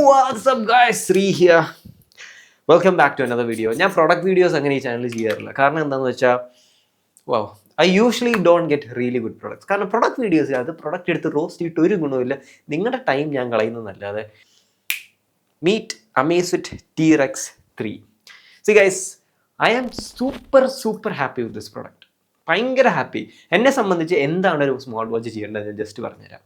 WhatsApp guys Sree here welcome back to another video ഞാൻ product videos അങ്ങനെ ഈ channel ചെയ്യാറില്ല. കാരണം എന്താണെന്ന് വെച്ചാൽ വാ I usually don't get really good products കാരണം പ്രൊഡക്റ്റ് വീഡിയോസ് അത് പ്രൊഡക്റ്റ് എടുത്ത് റോസ്റ്റ് ചെയ്തിട്ട് ഒരു ഗുണമില്ല നിങ്ങളുടെ ടൈം ഞാൻ കളയുന്നതല്ലാതെ. Meet Amazfit T Rex three C guys I am super super happy with this product ഭയങ്കര ഹാപ്പി എന്നെ സംബന്ധിച്ച് എന്താണ് ഒരു സ്മാർട്ട് വാച്ച് ചെയ്യേണ്ടത് ഞാൻ ജസ്റ്റ് പറഞ്ഞുതരാം.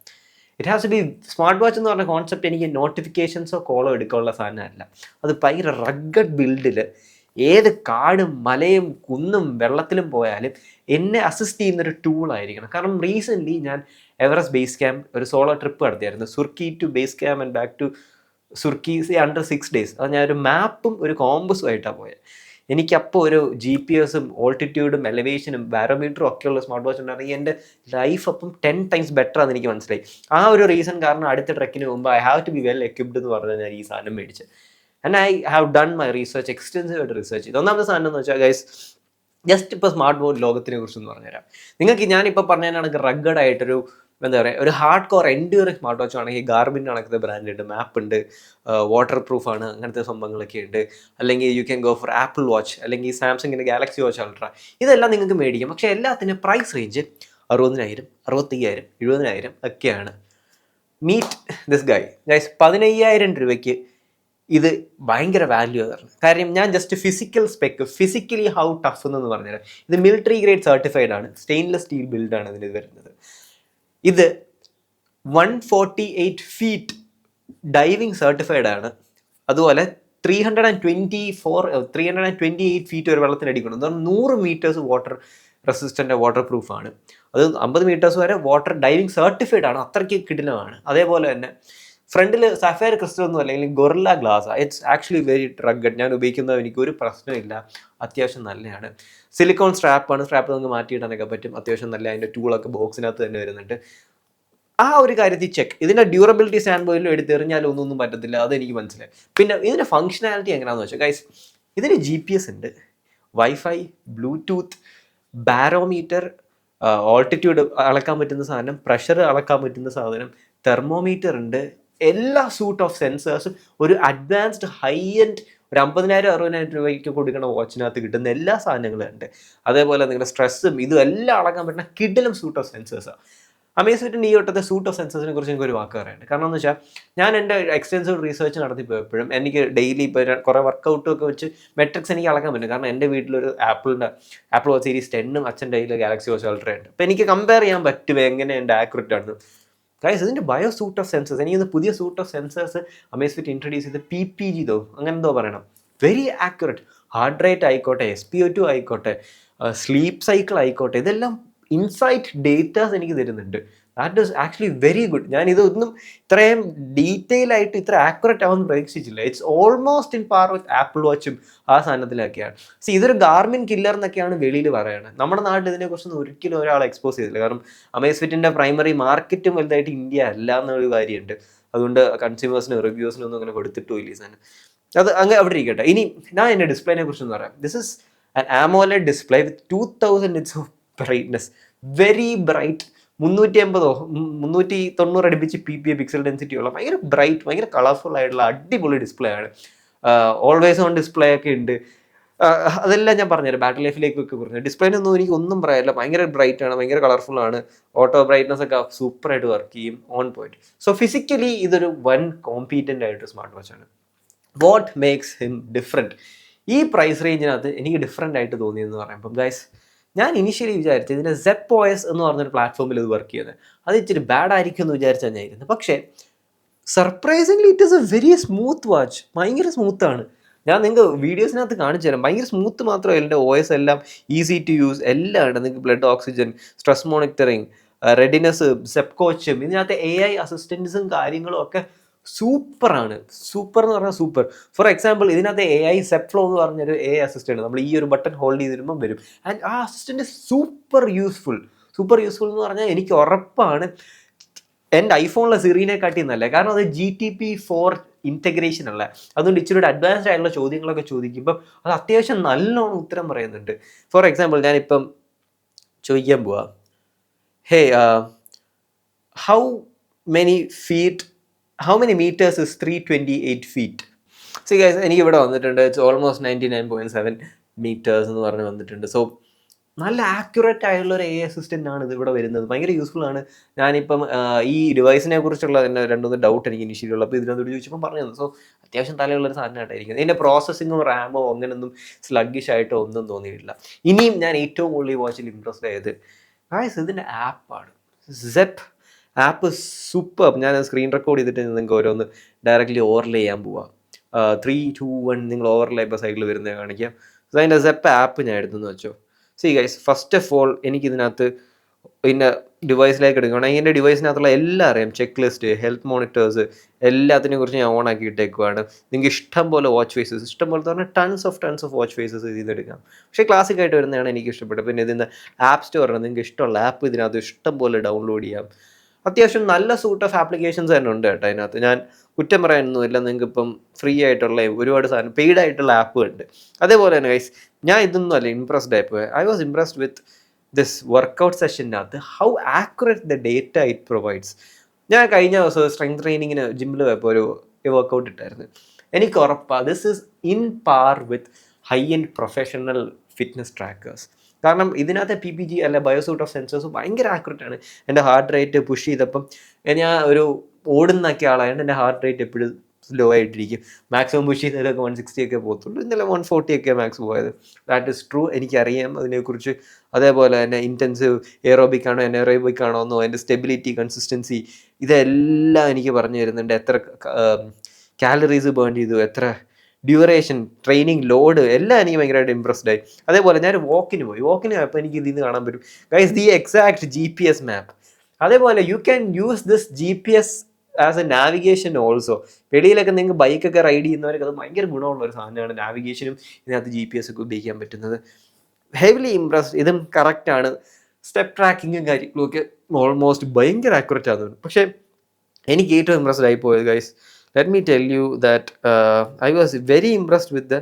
It has be smart watch എന്ന് പറഞ്ഞ കോൺസെപ്റ്റ് എനിക്ക് നോട്ടിഫിക്കേഷൻസോ കോളോ എടുക്കാനുള്ള സാധനമല്ല അത് ഭയങ്കര റഗ്ഗഡ് ബിൽഡിൽ ഏത് കാടും മലയും കുന്നും വെള്ളത്തിലും പോയാലും എന്നെ അസിസ്റ്റ് ചെയ്യുന്ന ഒരു ടൂൾ ആയിരിക്കണം. കാരണം റീസെന്റ്ലി ഞാൻ എവറസ്റ്റ് ബേസ് ക്യാമ്പ് ഒരു solo trip നടത്തിയായിരുന്നു. Surke to base camp and back to Surke under six days അത് ഞാൻ ഒരു മാപ്പും ഒരു കോമ്പസും ആയിട്ടാണ് പോയത് എനിക്കപ്പോൾ ഒരു ജി പി എസും ഓൾട്ടിറ്റ്യൂഡും എലവേഷനും ബാരോമീറ്ററും ഒക്കെയുള്ള സ്മാർട്ട് വാച്ച് ഉണ്ടായിരുന്നു എന്റെ ലൈഫ് അപ്പം ടെൻ ടൈംസ് ബെറ്റർ ആണെന്ന് എനിക്ക് മനസ്സിലായി. ആ ഒരു റീസൺ കാരണം അടുത്ത ട്രക്കിന് മുമ്പ് I have to be well equipped എന്ന് പറഞ്ഞാൽ ഞാൻ ഈ സാധനം മേടിച്ച്. And I have done my research extensive ആയിട്ട് റിസർച്ച് ചെയ്ത് ഒന്നാമത്തെ സാധനം എന്ന് വെച്ചാൽ ഗൈസ് ജസ്റ്റ് ഇപ്പോൾ സ്മാർട്ട് ഫോൺ ലോകത്തിനെ കുറിച്ചൊന്ന് പറഞ്ഞുതരാം. നിങ്ങൾക്ക് ഞാനിപ്പോൾ പറഞ്ഞതിനാണെങ്കിൽ റഗ്ഗഡ് ആയിട്ടൊരു എന്താ പറയുക ഒരു hard core enduring smart watch ആണെങ്കിൽ ഗാർബിൻ കണക്കത്തെ ബ്രാൻഡ് ഉണ്ട് മാപ്പ് ഉണ്ട് വാട്ടർ ആണ് അങ്ങനത്തെ സംഭവങ്ങളൊക്കെ ഉണ്ട്. അല്ലെങ്കിൽ you can go for Apple watch അല്ലെങ്കിൽ സാംസങ്ങിന്റെ ഗാലക്സി വാച്ച് അൾട്ര ഇതെല്ലാം നിങ്ങൾക്ക് മേടിക്കാം. പക്ഷേ എല്ലാത്തിന്റെ പ്രൈസ് റേഞ്ച് അറുപതിനായിരം അറുപത്തയ്യായിരം എഴുപതിനായിരം ഒക്കെയാണ്. മീറ്റ് ദിസ് ഗായ് ഗൈസ് പതിനയ്യായിരം രൂപയ്ക്ക് ഇത് ഭയങ്കര വാല്യൂ ആണ് കാര്യം ഞാൻ just physical spec physically how tough എന്ന് പറഞ്ഞുതരാം. ഇത് മിലിറ്ററി ഗ്രേഡ് സർട്ടിഫൈഡ് ആണ്. സ്റ്റെയിൻലെസ് സ്റ്റീൽ ബിൽഡാണ് ഇതിന് വരുന്നത്. ഇത് one forty eight feet diving certified ആണ്. അതുപോലെ three hundred and twenty four three hundred and twenty eight feet ഒരു വെള്ളത്തിനടിക്കണം എന്ന് പറഞ്ഞാൽ നൂറ് metres water resistant water proof ആണ്. അത് അമ്പത് മീറ്റേഴ്സ് വരെ വാട്ടർ ഡൈവിങ് സർട്ടിഫൈഡ് ആണ്. അത്രയ്ക്ക് കിടിലമാണ്. അതേപോലെ തന്നെ ഫ്രണ്ടിൽ സഫയർ ക്രിസ്റ്റൽ ഒന്നും അല്ലെങ്കിൽ gorilla glass. It's actually very rugged ഞാൻ ഉപയോഗിക്കുന്നത് എനിക്ക് ഒരു പ്രശ്നമില്ല അത്യാവശ്യം നല്ലതാണ് സിലിക്കോൺ സ്ട്രാപ്പാണ് സ്ട്രാപ്പ് നമുക്ക് മാറ്റിയിടാനൊക്കെ പറ്റും. അത്യാവശ്യം നല്ല അതിന്റെ ടൂളൊക്കെ ബോക്സിനകത്ത് തന്നെ വരുന്നുണ്ട്. ആ ഒരു കാര്യത്തിൽ ചെക്ക് ഇതിന്റെ ഡ്യൂറബിലിറ്റി സ്റ്റാൻഡ് പോയിലും എടുത്തെറിഞ്ഞാലും ഒന്നും ഒന്നും പറ്റത്തില്ല അതെനിക്ക് മനസ്സിലായി. പിന്നെ ഇതിന്റെ ഫംഗ്ഷനാലിറ്റി എങ്ങനെയാണെന്ന് വെച്ചാൽ ഗൈസ് ഇതിന് ജി പി എസ് ഉണ്ട്. വൈഫൈ ബ്ലൂടൂത്ത് ബാരോമീറ്റർ ഓൾട്ടിറ്റ്യൂഡ് അളക്കാൻ പറ്റുന്ന സാധനം പ്രഷർ അളക്കാൻ പറ്റുന്ന സാധനം തെർമോമീറ്റർ ഉണ്ട് എല്ലാ സൂട്ട് ഓഫ് സെൻസേഴ്സും ഒരു അഡ്വാൻസ്ഡ് ഹൈ എൻഡ് ഒരു അമ്പതിനായിരം അറുപതിനായിരം രൂപയ്ക്ക് കൊടുക്കുന്ന വാച്ചിനകത്ത് കിട്ടുന്ന എല്ലാ സാധനങ്ങളും ഉണ്ട്. അതേപോലെ നിങ്ങളുടെ സ്ട്രെസ്സും ഇതും എല്ലാം അളക്കാൻ പറ്റുന്ന കിഡിലും സൂട്ട് ഓഫ് സെൻസേഴ്സാണ് അമേസ്ഫിറ്റിന്റെ ഈ ഒട്ടത്തെ സൂട്ട് ഓഫ് സെൻസസിനെ കുറിച്ച് എനിക്ക് ഒരു വാക്ക് പറയാനുണ്ട്. കാരണം എന്ന് വെച്ചാൽ ഞാൻ എന്റെ എക്സ്റ്റെൻസീവ് റിസർച്ച് നടത്തി പോയപ്പോഴും എനിക്ക് ഡെയിലി ഇപ്പോൾ കുറേ വർക്കൗട്ടും ഒക്കെ വെച്ച് മെട്രിക്സ് എനിക്ക് അളക്കാൻ പറ്റും. കാരണം എന്റെ വീട്ടിലൊരു ആപ്പിളിന്റെ ആപ്പിൾ വാച്ച് സീരീസ് ടെന്നും അച്ഛന്റെ കയ്യിൽ ഗാലക്സി വാച്ച് അൾട്ര ഉണ്ട്. അപ്പോൾ എനിക്ക് കമ്പയർ ചെയ്യാൻ പറ്റും എങ്ങനെ എന്റെ ആക്യുറേറ്റ് ആണ് ഗൈസ് ഇതിന്റെ ബയോ സൂട്ട് ഓഫ് സെൻസേഴ്സ് എനിക്ക് പുതിയ suit of sensors Amazfit introduce ചെയ്ത് പി പി ജി തോ അങ്ങനെ എന്തോ പറയണം. വെരി ആക്യുറേറ്റ് ഹാർട്ട് റേറ്റ് ആയിക്കോട്ടെ എസ് പി ഒ ടു ആയിക്കോട്ടെ സ്ലീപ്പ് സൈക്കിൾ ആയിക്കോട്ടെ ഇതെല്ലാം ഇൻസൈറ്റ് ഡേറ്റാസ് എനിക്ക് തരുന്നുണ്ട്. That is actually very good ഞാൻ ഇതൊന്നും ഇത്രയും ഡീറ്റെയിൽ ആയിട്ട് ഇത്ര ആക്യുറേറ്റ് ആവുമെന്ന് പ്രതീക്ഷിച്ചില്ല. It's almost in par with Apple വാച്ചും ആ സാധനത്തിലൊക്കെയാണ്. സി ഇതൊരു ഗാർമിൻ കില്ലർ എന്നൊക്കെയാണ് വെളിയിൽ പറയുന്നത് നമ്മുടെ നാട്ടിൽ ഇതിനെക്കുറിച്ചൊന്നും ഒരിക്കലും ഒരാൾ എക്സ്പോസ് ചെയ്തില്ല. കാരണം അമേസ്ഫിറ്റിന്റെ പ്രൈമറി മാർക്കറ്റും വലുതായിട്ട് ഇന്ത്യ അല്ല എന്നൊരു കാര്യമുണ്ട്. അതുകൊണ്ട് കൺസ്യൂമേഴ്സിനും റിവ്യൂസിനും ഒന്നും അങ്ങനെ കൊടുത്തിട്ടും ഇല്ല സാധനം. അത് അങ്ങനെ അവിടെ ഇരിക്കട്ടെ. ഇനി ഞാൻ എന്റെ ഡിസ്പ്ലേനെ കുറിച്ച് പറയാം. This is an AMOLED display with two thousand it's of brightness very bright മുന്നൂറ്റി അമ്പതോ മുന്നൂറ്റി തൊണ്ണൂറ് അടുപ്പിച്ച് പി പി പിക്സൽ ഡെൻസിറ്റി ഉള്ള ഭയങ്കര ബ്രൈറ്റ് ഭയങ്കര കളർഫുൾ ആയിട്ടുള്ള അടിപൊളി ഡിസ്പ്ലേ ആണ്. ഓൾവേസ് ഓൺ ഡിസ്പ്ലേ ഒക്കെ ഉണ്ട്. അതെല്ലാം ഞാൻ പറഞ്ഞുതരാം. ബാറ്ററി ലൈഫിലേക്ക് ഒക്കെ പറഞ്ഞു ഡിസ്പ്ലേനൊന്നും എനിക്ക് ഒന്നും പറയാനില്ല. ഭയങ്കര ബ്രൈറ്റ് ആണ് ഭയങ്കര കളർഫുൾ ആണ്. ഓട്ടോ ബ്രൈറ്റ്നസ് ഒക്കെ സൂപ്പറായിട്ട് വർക്ക് ചെയ്യും ഓൺ പോയിന്റ് സോ ഫിസിക്കലി ഇതൊരു വൺ കോമ്പീറ്റന്റ് ആയിട്ട് സ്മാർട്ട് വാച്ച് ആണ്. വാട്ട് മേക്സ് ഹിം ഡിഫറെന്റ് ഈ പ്രൈസ് റേഞ്ചിനകത്ത് എനിക്ക് ഡിഫറെന്റ് ആയിട്ട് തോന്നിയെന്ന് പറയുമ്പം ഗൈസ് ഞാൻ ഇനിഷ്യലി വിചാരിച്ചു ഇതിന്റെ സെപ്പ് ഓയസ് എന്ന് പറഞ്ഞൊരു പ്ലാറ്റ്ഫോമിൽ ഇത് വർക്ക് ചെയ്യുന്നത് അത് ഇച്ചിരി ബാഡ് ആയിരിക്കും എന്ന് വിചാരിച്ചാൽ ഞാൻ ഇരുന്നത് പക്ഷേ surprisingly it is a very smooth watch ഭയങ്കര സ്മൂത്താണ് ഞാൻ നിങ്ങൾക്ക് വീഡിയോസിനകത്ത് കാണിച്ചു തരാം. ഭയങ്കര സ്മൂത്ത് മാത്രമല്ല എന്റെ ഒ എസ് എല്ലാം ഈസി ടു യൂസ് എല്ലാം ഉണ്ട്. നിങ്ങൾക്ക് blood oxygen stress monitoring readiness സെപ്കോച്ചും ഇതിനകത്ത് എ ഐ അസിസ്റ്റൻസും കാര്യങ്ങളും ഒക്കെ സൂപ്പറാണ്. സൂപ്പർ എന്ന് പറഞ്ഞാൽ സൂപ്പർ. ഫോർ എക്സാമ്പിൾ ഇതിനകത്ത് എ ഐ സെപ്ഫ്ലോ എന്ന് പറഞ്ഞൊരു എ അസിസ്റ്റന്റ് നമ്മൾ ഈ ഒരു ബട്ടൺ ഹോൾഡ് ചെയ്തിരുമ്പം വരും. ആൻഡ് ആ assistant super useful super useful എന്ന് പറഞ്ഞാൽ എനിക്ക് ഉറപ്പാണ് എന്റെ ഐഫോണിലെ സിറീനെ കാട്ടി നല്ല കാരണം അത് G T P four integration അല്ല. അതുകൊണ്ട് ഇച്ചിരി അഡ്വാൻസ്ഡ് ആയിട്ടുള്ള ചോദ്യങ്ങളൊക്കെ ചോദിക്കുമ്പോൾ അത് അത്യാവശ്യം നല്ലോണം ഉത്തരം പറയുന്നുണ്ട്. ഫോർ എക്സാമ്പിൾ ഞാനിപ്പം ചോദിക്കാൻ പോവാ. Hey how many feet how many metres is three twenty eight feet so guys എനിക്ക് ഇവിടെ വന്നിട്ടുണ്ട്. It's almost ninety nine point seven metres എന്ന് പറഞ്ഞ് വന്നിട്ടുണ്ട്. സോ നല്ല ആക്യുറേറ്റ് ആയുള്ള ഒരു എ അസിസ്റ്റന്റ് ആണ് ഇത് ഇവിടെ വരുന്നത്. ഭയങ്കര യൂസ്ഫുൾ ആണ്. ഞാനിപ്പം ഈ ഡിവൈസിനെ കുറിച്ചുള്ള തന്നെ രണ്ടുമൂന്ന് ഡൗട്ട് എനിക്ക് ഇനിഷ്യലി ഉള്ളൂ അപ്പോൾ ഇതിനകത്ത് ചോദിച്ചപ്പോൾ പറഞ്ഞു സോ അത്യാവശ്യം തലയുള്ള ഒരു സാധനമായിട്ടായിരിക്കും ഇതിന്റെ പ്രോസസ്സിങ്ങും റാമോ അങ്ങനെയൊന്നും സ്ലഗ്ഗിഷ് ആയിട്ടോ ഒന്നും തോന്നിയിട്ടില്ല. ഇനിയും ഞാൻ ഏറ്റവും കൂടുതൽ വാച്ചിൽ ഇൻട്രസ്റ്റ് ആയത് ഗായ്സ് ഇതിന്റെ ആപ്പാണ് സെപ്പ് ആപ്പ് സൂപ്പർ ഞാൻ സ്ക്രീൻ റെക്കോർഡ് ചെയ്തിട്ട് നിങ്ങൾക്ക് ഓരോന്ന് ഡയറക്റ്റ്ലി ഓവർലേ ചെയ്യാൻ പോവാം. ത്രീ ടു വൺ നിങ്ങൾ ഓവർലേ ഇപ്പോൾ സൈഡിൽ വരുന്നത് കാണിക്കാം. സോ അതിന്റെ സെപ്പ് ആപ്പ് ഞാൻ എടുത്തെന്ന് വെച്ചോ. See guys first of all എനിക്കിതിനകത്ത് പിന്നെ ഡിവൈസിലേക്ക് എടുക്കുകയാണ് എന്റെ ഡിവൈസിനകത്തുള്ള എല്ലാം അറിയാം. ചെക്ക് ലിസ്റ്റ് ഹെൽത്ത് മോണിറ്റേഴ്സ് എല്ലാത്തിനെ കുറിച്ച് ഞാൻ ഓൺ ആക്കി ഇട്ടേക്കുവാണ്. നിങ്ങൾക്ക് ഇഷ്ടം പോലെ വാച്ച് ഫേസസ് ഇഷ്ടം പോലെ തന്നെ tons of tons of watch faces ഇതെടുക്കാം പക്ഷേ ക്ലാസിക് ആയിട്ട് വരുന്നതാണ് എനിക്ക് ഇഷ്ടപ്പെട്ടത്. പിന്നെ ഇതിന്റെ ആപ്പ് സ്റ്റോറാണ് നിങ്ങൾക്ക് ഇഷ്ടമുള്ള ആപ്പ് ഇതിനകത്ത് ഇഷ്ടം പോലെ ഡൗൺലോഡ് ചെയ്യാം. അത്യാവശ്യം നല്ല സൂട്ട് ഓഫ് ആപ്ലിക്കേഷൻസ് തന്നെ ഉണ്ട് കേട്ടോ അതിനകത്ത്. ഞാൻ കുറ്റം പറയാനൊന്നുമില്ല നിങ്ങൾക്ക് ഇപ്പം ഫ്രീ ആയിട്ടുള്ള ഒരുപാട് സാധനം പെയ്ഡ് ആയിട്ടുള്ള ആപ്പ് ഉണ്ട്. അതേപോലെ തന്നെ ഗൈസ് ഞാൻ ഇതൊന്നും അല്ല ഇംപ്രസ്ഡ് ആയിപ്പോയി I was impressed with this workout സെഷനകത്ത് how accurate the data it provides ഞാൻ കഴിഞ്ഞ ദിവസം സ്ട്രെങ്ത് ട്രെയിനിങ്ങിന് ജിമ്മിൽ പോയപ്പോൾ ഒരു വർക്കൗട്ട് ഇട്ടായിരുന്നു. എനിക്ക് ഉറപ്പാണ് this is in par with high end professional fitness trackers കാരണം ഇതിനകത്തെ പി പി ജി അല്ല ബയോസൂട്ട് ഓഫ് സെൻസേഴ്സ് ഭയങ്കര ആക്യുറേറ്റ് ആണ്. എന്റെ ഹാർട്ട് റേറ്റ് പുഷ് ചെയ്തപ്പം ഞാൻ ഒരു ഓടുന്നൊക്കെ ആളായതുകൊണ്ട് എന്റെ ഹാർട്ട് റേറ്റ് എപ്പോഴും സ്ലോ ആയിട്ടിരിക്കും. മാക്സിമം പുഷ് ചെയ്താലൊക്കെ വൺ സിക്സ്റ്റി ഒക്കെ പോകത്തുള്ളൂ. ഇന്നലെ വൺ ഫോർട്ടി ഒക്കെ മാക്സ് പോയത്. ദാറ്റ് ഇസ് ട്രൂ എനിക്കറിയാം അതിനെക്കുറിച്ച്. അതേപോലെ തന്നെ ഇന്റൻസീവ് എയറോബിക് ആണോ എനറോബിക് ആണോ എന്നോ അതിന്റെ സ്റ്റെബിലിറ്റി കൺസിസ്റ്റൻസി ഇതെല്ലാം എനിക്ക് പറഞ്ഞു തരുന്നുണ്ട്. എത്ര കാലറീസ് ബേൺ ചെയ്തു എത്ര ഡ്യൂറേഷൻ ട്രെയിനിങ് ലോഡ് എല്ലാം എനിക്ക് ഭയങ്കരമായിട്ട് ഇമ്പ്രസ്ഡ് ആയി. അതേപോലെ ഞാൻ വോക്കിന് പോയി. വോക്കിന് പോയപ്പോൾ എനിക്ക് ഇതിൽ നിന്ന് കാണാൻ പറ്റും. Guys the exact G P S map അതേപോലെ you can use this G P S as a navigation also വെളിയിലൊക്കെ നിങ്ങൾക്ക് ബൈക്കൊക്കെ റൈഡ് ചെയ്യുന്നവർക്ക് അത് ഭയങ്കര ഗുണമുള്ള ഒരു സാധനമാണ് നാവിഗേഷനും ഇതിനകത്ത് ജി പി എസ് ഒക്കെ ഉപയോഗിക്കാൻ പറ്റുന്നത്. ഹെവിലി ഇംപ്രസ്ഡ് ഇതും കറക്റ്റാണ് സ്റ്റെപ്പ് ട്രാക്കിങ്ങും കാര്യങ്ങളൊക്കെ ഓൾമോസ്റ്റ് ഭയങ്കര ആക്യുറേറ്റ് ആകുന്നുണ്ട് പക്ഷേ എനിക്ക് ഏറ്റവും ഇംപ്രസ്ഡ് ആയി പോയത് guys let me tell you that I was very impressed with the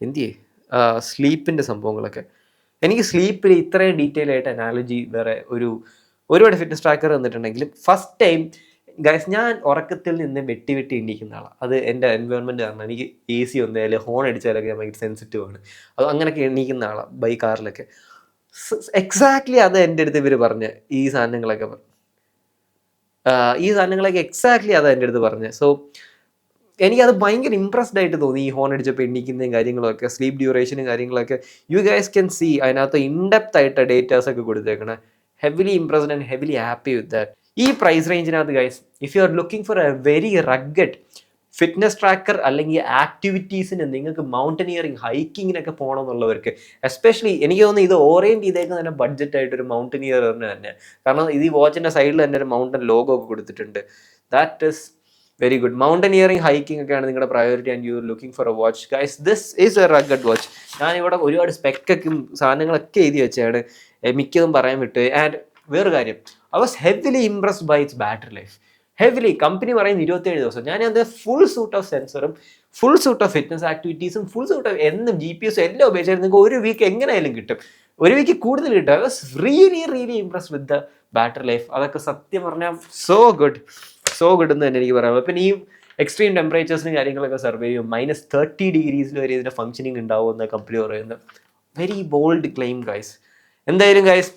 എന്തിയേ സ്ലീപ്പിന്റെ സംഭവങ്ങളൊക്കെ. എനിക്ക് സ്ലീപ്പിൽ ഇത്രയും ഡീറ്റെയിൽ ആയിട്ട് അനാലജി വേറെ ഒരു ഒരുപാട് ഫിറ്റ്നസ് ട്രാക്കർ വന്നിട്ടുണ്ടെങ്കിലും ഫസ്റ്റ് ടൈം ഗൈസ് ഞാൻ ഉറക്കത്തിൽ നിന്ന് വെട്ടി വെട്ടി ഇണ്ടിക്കുന്ന ആളാണ് അത് എന്റെ എൻവയോൺമെന്റ് കാരണം എനിക്ക് എ സി വന്നാലും ഹോൺ അടിച്ചാലൊക്കെ ഞാൻ ഭയങ്കര സെൻസിറ്റീവ് ആണ്. അത് അങ്ങനെയൊക്കെ എണീക്കുന്ന ആളാണ് ബൈ കാറിലൊക്കെ എക്സാക്ട്ലി അത് എന്റെ അടുത്ത് ഇവർ പറഞ്ഞ് ഈ സാധനങ്ങളൊക്കെ ഈ സാധനങ്ങളൊക്കെ എക്സാക്ട്ലി അത് എന്റെ അടുത്ത് പറഞ്ഞ്. സോ എനിക്കത് ഭയങ്കര ഇമ്പ്രസ്ഡ് ആയിട്ട് തോന്നി ഈ ഹോൺ അടിച്ചപ്പോൾ എണ്ണിക്കുന്നതും കാര്യങ്ങളൊക്കെ സ്ലീപ്പ് ഡ്യൂറേഷനും കാര്യങ്ങളൊക്കെ. യു ഗൈസ് ക്യാൻ സി അതിനകത്ത് ഇൻഡെപ്ത് ആയിട്ട് ഡേറ്റാസ് ഒക്കെ കൊടുത്തേക്കണേ. Heavily impressed and heavily happy with that ഈ price റേഞ്ചിനകത്ത് guys if you are looking for a very rugged fitness tracker അല്ലെങ്കിൽ ആക്ടിവിറ്റീസിന് നിങ്ങൾക്ക് മൗണ്ടനിയറിങ് ഹൈക്കിങ്ങിനൊക്കെ പോകണമെന്നുള്ളവർക്ക് എസ്പെഷ്യലി എനിക്ക് തോന്നുന്നു ഇത് ഓറിയന്റ് ചെയ്തേക്കുന്ന തന്നെ ബഡ്ജറ്റ് ആയിട്ട് ഒരു മൗണ്ടനിയറിന് തന്നെ. കാരണം ഇത് ഈ വാച്ചിന്റെ സൈഡിൽ തന്നെ ഒരു മൗണ്ടൻ ലോഗോ ഒക്കെ കൊടുത്തിട്ടുണ്ട്. That is very good mountaineering hiking ഒക്കെയാണ് നിങ്ങളുടെ priority and you looking for a watch guys this is a rugged watch ഞാൻ ഇവിടെ ഒരുപാട് സ്പെക്കൊക്കെ സാധനങ്ങളൊക്കെ എഴുതി വെച്ചാണ് മിക്കതും പറയാൻ വിട്ടു. ആൻഡ് വേറൊരു കാര്യം. I was heavily impressed by it's battery life heavily company പറയുന്ന ഇരുപത്തേഴ് ദിവസം. ഞാൻ അത് ഫുൾ സൂട്ട് ഓഫ് സെൻസറും ഫുൾ സൂട്ട് ഓഫ് ഫിറ്റ്നസ് ആക്ടിവിറ്റീസും ഫുൾ സൂട്ട് ഓഫ് എന്നും ജി പി എസും എല്ലാം ഉപയോഗിച്ചാൽ നിങ്ങൾക്ക് ഒരു വീക്ക് എങ്ങനെയായാലും കിട്ടും. ഒരു വീക്ക് കൂടുതൽ കിട്ടും. I was really really impressed with the battery life അതൊക്കെ സത്യം പറഞ്ഞാൽ സോ ഗുഡ് സോ ഗുഡ് എന്ന് തന്നെ എനിക്ക് പറയാം. പിന്നെ ഈ എക്സ്ട്രീം ടെമ്പറേച്ചേഴ്സിനും കാര്യങ്ങളൊക്കെ സർവേ ചെയ്യും. മൈനസ് തേർട്ടി ഡിഗ്രീസിൽ വരെ ഇതിന്റെ ഫംഗ്ഷനിങ് ഉണ്ടാവും എന്ന കമ്പനി പറയുന്നത്. വെരി ബോൾഡ് ക്ലെയിം ഗൈസ് എന്തായാലും guys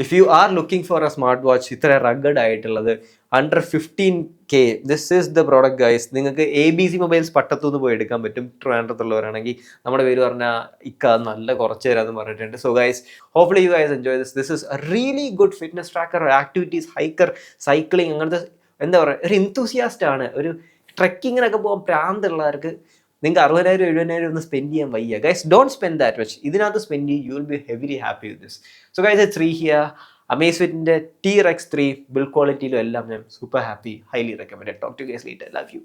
if you are looking for a smart watch ഇത്ര റഗഡ് ആയിട്ടുള്ളത് under fifteen K this is the product guys നിങ്ങൾക്ക് എ ബി സി മൊബൈൽസ് പട്ടത്തുനിന്ന് പോയി എടുക്കാൻ പറ്റും. ട്രിവാൻഡ്രത്തുള്ളവരാണെങ്കിൽ നമ്മുടെ പേര് പറഞ്ഞാൽ ഇക്ക നല്ല കുറച്ച് തരാമെന്ന് പറഞ്ഞിട്ടുണ്ട്. So guys hopefully you guys enjoy this this is really good fitness tracker activities hiker cycling അങ്ങനത്തെ എന്താ പറയുക ഒരു ഇൻതൂസിയാസ്റ്റ് ആണ്. ഒരു ട്രക്കിങ്ങിനൊക്കെ പോകാൻ പ്രാന്തുള്ളവർക്ക് നിങ്ങൾക്ക് അറുപതിനായിരം എഴുപതിനായിരം ഒന്ന് സ്പെൻഡ് ചെയ്യാൻ വയ്യ. Guys don't spend that much ഇതിനകത്ത് സ്പെൻഡ് ചെയ്യും. You will be heavily happy with this so guys it's three here അമേസ്വിറ്റിന്റെ T Rex three build ക്വാളിറ്റിയിലും എല്ലാം ഞാൻ super happy highly recommend talk to guys let love you